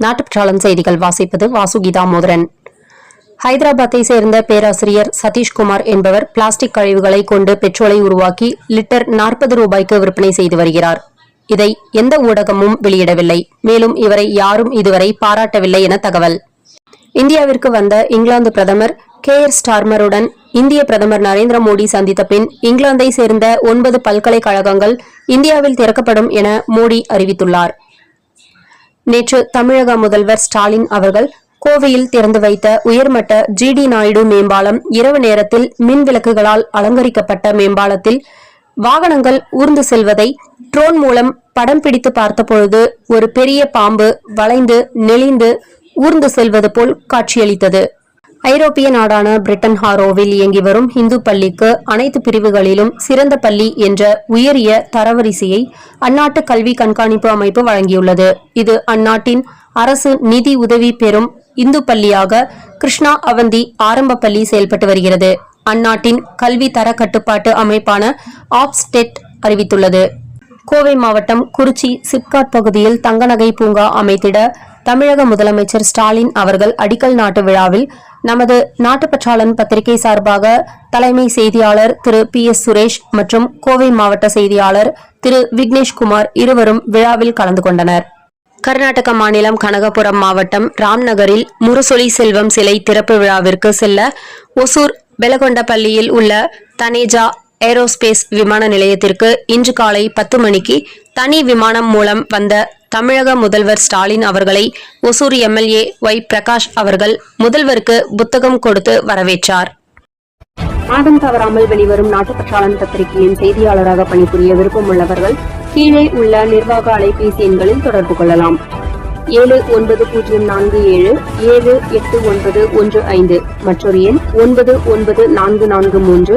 நாட்டுப்பற்றாளன் செய்திகள் வாசிப்பது வாசுகிதா மோதரன். ஹைதராபாத்தை சேர்ந்த பேராசிரியர் சதீஷ்குமார் என்பவர் பிளாஸ்டிக் கழிவுகளை கொண்டு பெட்ரோலை உருவாக்கி லிட்டர் நாற்பது ரூபாய்க்கு விற்பனை செய்து வருகிறார். இதை எந்த ஊடகமும் வெளியிடவில்லை. மேலும் இவரை யாரும் இதுவரை பாராட்டவில்லை என தகவல். இந்தியாவிற்கு வந்த இங்கிலாந்து பிரதமர் கே. ஆர். ஸ்டார்மருடன் இந்திய பிரதமர் நரேந்திர மோடி சந்தித்த பின் இங்கிலாந்தை சேர்ந்த ஒன்பது பல்கலைக்கழகங்கள் இந்தியாவில் திறக்கப்படும் என மோடி அறிவித்துள்ளார். நேற்று தமிழக முதல்வர் ஸ்டாலின் அவர்கள் கோவையில் திறந்து வைத்த உயர்மட்ட ஜிடி நாயுடு மேம்பாலம் இரவு நேரத்தில் மின் விளக்குகளால் அலங்கரிக்கப்பட்ட மேம்பாலத்தில் வாகனங்கள் ஊர்ந்து செல்வதை ட்ரோன் மூலம் படம் பிடித்து பார்த்தபொழுது ஒரு பெரிய பாம்பு வளைந்து நெளிந்து ஊர்ந்து செல்வது போல் காட்சியளித்தது. ஐரோப்பிய நாடான பிரிட்டன் ஹாரோவில் இயங்கி வரும் இந்து பள்ளிக்கு அனைத்து பிரிவுகளிலும் சிறந்த பள்ளி என்ற உயரிய தரவரிசையை அந்நாட்டு கல்வி கண்காணிப்பு அமைப்பு வழங்கியுள்ளது. இது அந்நாட்டின் அரசு நிதி உதவி பெறும் இந்து பள்ளியாக கிருஷ்ணா அவந்தி ஆரம்ப பள்ளி செயல்பட்டு வருகிறது. அந்நாட்டின் கல்வி தர கட்டுப்பாட்டு அமைப்பான ஆப்ஸ்டெட் அறிவித்துள்ளது. கோவை மாவட்டம் குறிச்சி சிப்காட் பகுதியில் தங்கநகை பூங்கா அமைத்திட தமிழக முதலமைச்சர் ஸ்டாலின் அவர்கள் அடிக்கல் நாட்டு விழாவில் நமது நாட்டுப்பற்றாளன் பத்திரிகை சார்பாக தலைமை செய்தியாளர் திரு பி எஸ் சுரேஷ் மற்றும் கோவை மாவட்ட செய்தியாளர் திரு விக்னேஷ்குமார் இருவரும் விழாவில் கலந்து கொண்டனர். கர்நாடக மாநிலம் கனகபுரம் மாவட்டம் ராம்நகரில் முரசொலி செல்வம் சிலை திறப்பு விழாவிற்கு செல்ல ஒசூர் பெலகொண்டப்பள்ளியில் உள்ள தனேஜா ஏரோஸ்பேஸ் விமான நிலையத்திற்கு இன்று காலை பத்து மணிக்கு தனி விமானம் மூலம் வந்த தமிழக முதல்வர் ஸ்டாலின் அவர்களை ஒசூர் எம்எல்ஏ ஒய் பிரகாஷ் அவர்கள் முதல்வருக்கு புத்தகம் கொடுத்து வரவேற்றார். மாதம் தவறாமல் வெளிவரும் நாட்டுப்பற்றாளன் பத்திரிகையின் செய்தியாளராக பணிபுரிய விருப்பம் உள்ளவர்கள் கீழே உள்ள நிர்வாக அலைபேசி எண்களில் தொடர்பு கொள்ளலாம். ஏழு ஒன்பது பூஜ்ஜியம் நான்கு ஏழு ஏழு எட்டு ஒன்பது ஒன்று ஐந்து மற்றொரு எண் ஒன்பது ஒன்பது நான்கு நான்கு மூன்று